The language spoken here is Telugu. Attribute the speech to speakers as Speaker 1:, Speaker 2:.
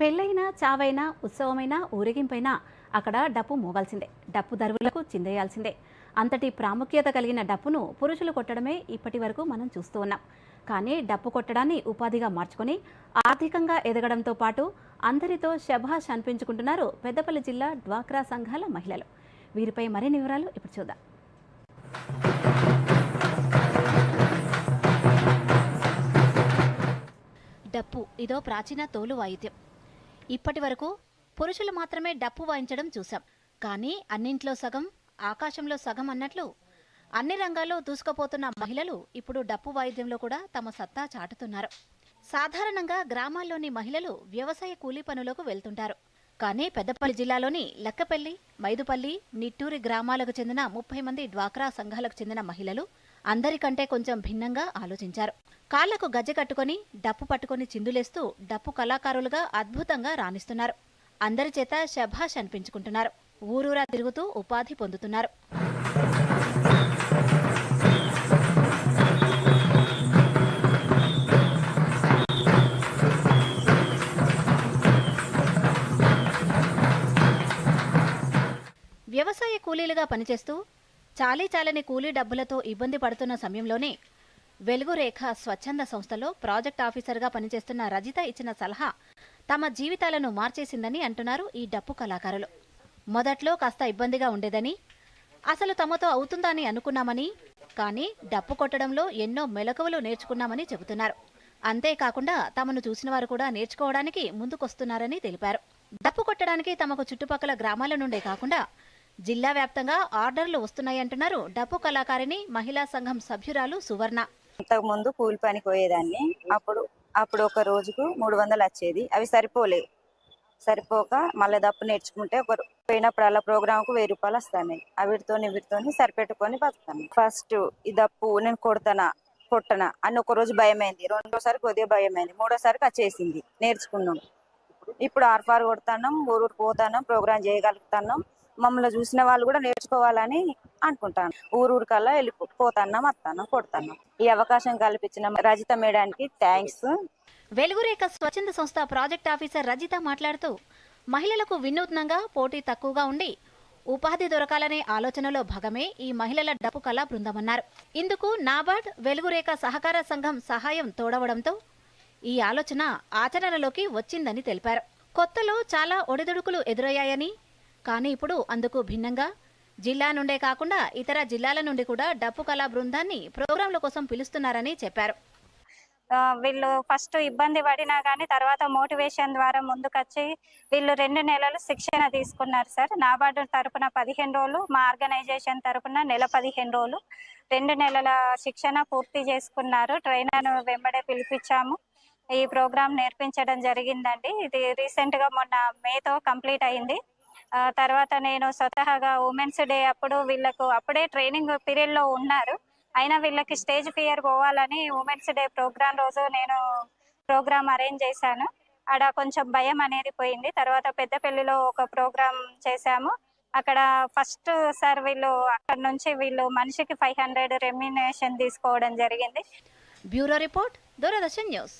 Speaker 1: పెళ్ళైనా చావైనా ఉత్సవమైనా ఊరేగింపైనా అక్కడ డప్పు మోగాల్సిందే. డప్పు దరువులకు చిందేయాల్సిందే. అంతటి ప్రాముఖ్యత కలిగిన డప్పును పురుషులు కొట్టడమే ఇప్పటి వరకు మనం చూస్తూ ఉన్నాం. కానీ డప్పు కొట్టడాన్ని ఉపాధిగా మార్చుకొని ఆర్థికంగా ఎదగడంతో పాటు అందరితో శభాష్ అనిపించుకుంటున్నారు పెద్దపల్లి జిల్లా డ్వాక్రా సంఘాల మహిళలు. వీరిపై మరిన్ని వివరాలు ఇప్పుడు చూద్దాం. డప్పు ఇదో ప్రాచీన తోలు వాయిద్యం. ఇప్పటి వరకు పురుషులు మాత్రమే డప్పు వాయించడం చూశాం. కానీ అన్నింట్లో సగం ఆకాశంలో సగం అన్నట్లు అన్ని రంగాల్లో దూసుకుపోతున్న మహిళలు ఇప్పుడు డప్పు వాయిద్యంలో కూడా తమ సత్తా చాటుతున్నారు. సాధారణంగా గ్రామాల్లోని మహిళలు వ్యవసాయ కూలీ పనులకు వెళ్తుంటారు. కానీ పెద్దపల్లి జిల్లాలోని లక్కపల్లి మైదుపల్లి నిట్టూరి గ్రామాలకు చెందిన ముప్పై మంది డ్వాక్రా సంఘాలకు చెందిన మహిళలు అందరికంటే కొంచెం భిన్నంగా ఆలోచించారు. కాళ్ళకు గజ్జె కట్టుకొని డప్పు పట్టుకొని చిందులేస్తూ డప్పు కళాకారులుగా అద్భుతంగా రాణిస్తున్నారు. అందరి చేత శభాష్ అనిపించుకుంటున్నారు. ఊరూరా తిరుగుతూ ఉపాధి పొందుతున్నారు. వ్యవసాయ కూలీలుగా పనిచేస్తూ చాలీ చాలని కూలీ డబ్బులతో ఇబ్బంది పడుతున్న సమయంలోనే వెలుగురేఖ స్వచ్ఛంద సంస్థలో ప్రాజెక్ట్ ఆఫీసర్గా పనిచేస్తున్న రజిత ఇచ్చిన సలహా తమ జీవితాలను మార్చేసిందని అంటున్నారు ఈ డప్పు కళాకారులు. మొదట్లో కాస్త ఇబ్బందిగా ఉండేదని అసలు తమతో అవుతుందా అని అనుకున్నామని కానీ డప్పు కొట్టడంలో ఎన్నో మెలకువలు నేర్చుకున్నామని చెబుతున్నారు. అంతేకాకుండా తమను చూసిన వారు కూడా నేర్చుకోవడానికి ముందుకొస్తున్నారని తెలిపారు. డప్పు కొట్టడానికి తమకు చుట్టుపక్కల గ్రామాల నుండే కాకుండా జిల్లా వ్యాప్తంగా ఆర్డర్లు వస్తున్నాయంటున్నారు డప్పు కళాకారిణి మహిళా సంఘం సభ్యురాలు సువర్ణ.
Speaker 2: ఇంతకు ముందు కూలి పనికి పోయేదాన్ని. అప్పుడు అప్పుడు ఒక రోజుకు మూడు వందలు వచ్చేది. అవి సరిపోలే. సరిపోక మళ్ళీ దప్పు నేర్చుకుంటే ఒక పోయినప్పుడు అలా ప్రోగ్రామ్కు వెయ్యి రూపాయలు వస్తాయి అవిటితోని వీటితోని సరిపెట్టుకొని బతుకుతాను ఫస్ట్ ఈ దప్పు నేను కొడతానా కొట్టనా అని ఒక రోజు భయమైంది. రెండోసారి కొద్దిగా భయమైంది. మూడోసారికి వచ్చేసింది. నేర్చుకున్నాం. ఇప్పుడు ఆర్ఫార్ కొడతాం ఊరూరు పోతాను ప్రోగ్రామ్ చేయగలుగుతాను మమ్మల్ని చూసిన వాళ్ళు కూడా నేర్చుకోవాలని అనుకుంటాను. ఊరూరు కల్లా వెళ్ళిపోతాను వస్తాను కొడతాను ఈ అవకాశం కల్పించిన రజిత మేడానికి థ్యాంక్స్
Speaker 1: వెలుగురేఖ స్వచ్ఛంద సంస్థ ప్రాజెక్ట్ ఆఫీసర్ రజిత మాట్లాడుతూ మహిళలకు వినూత్నంగా పోటీ తక్కువగా ఉండి ఉపాధి దొరకాలనే ఆలోచనలో భాగమే ఈ మహిళల డప్పు కళా బృందమన్నారు. ఇందుకు నాబార్డ్ వెలుగురేఖ సహకార సంఘం సహాయం తోడవడంతో ఈ ఆలోచన ఆచరణలోకి వచ్చిందని తెలిపారు. కొత్తలో చాలా ఒడిదుడుకులు ఎదురయ్యాయని కానీ ఇప్పుడు అందుకు భిన్నంగా జిల్లా నుండే కాకుండా ఇతర జిల్లాల నుండి కూడా డప్పు కళా బృందాన్ని ప్రోగ్రాంల కోసం పిలుస్తున్నారని చెప్పారు.
Speaker 3: వీళ్ళు ఫస్ట్ ఇబ్బంది పడినా కానీ తర్వాత మోటివేషన్ ద్వారా ముందుకొచ్చి వీళ్ళు రెండు నెలలు శిక్షణ తీసుకున్నారు సార్. నాబార్డు తరపున పదిహేను రోజులు మా ఆర్గనైజేషన్ తరపున నెల పదిహేను రోజులు రెండు నెలల శిక్షణ పూర్తి చేసుకున్నారు. ట్రైనర్ వెంబడే పిలిపించాము. ఈ ప్రోగ్రామ్ నేర్పించడం జరిగిందండి. ఇది రీసెంట్గా మొన్న మేతో కంప్లీట్ అయింది. తర్వాత నేను స్వతహాగా ఉమెన్స్ డే అప్పుడు వీళ్ళకు అప్పుడే ట్రైనింగ్ పీరియడ్లో ఉన్నారు. అయినా వీళ్ళకి స్టేజ్ ఫియర్ పోవాలని ఉమెన్స్ డే ప్రోగ్రామ్ రోజు నేను ప్రోగ్రామ్ అరేంజ్ చేశాను. ఆడ కొంచెం భయం అనేది పోయింది. తర్వాత పెద్దపల్లిలో ఒక ప్రోగ్రామ్ చేశాము. అక్కడ ఫస్ట్ సార్ వీళ్ళు అక్కడ నుంచి వీళ్ళు మనిషికి ఫైవ్ హండ్రెడ్ రెమ్యునేషన్ తీసుకోవడం జరిగింది.
Speaker 1: Bureau report Doordarshan news.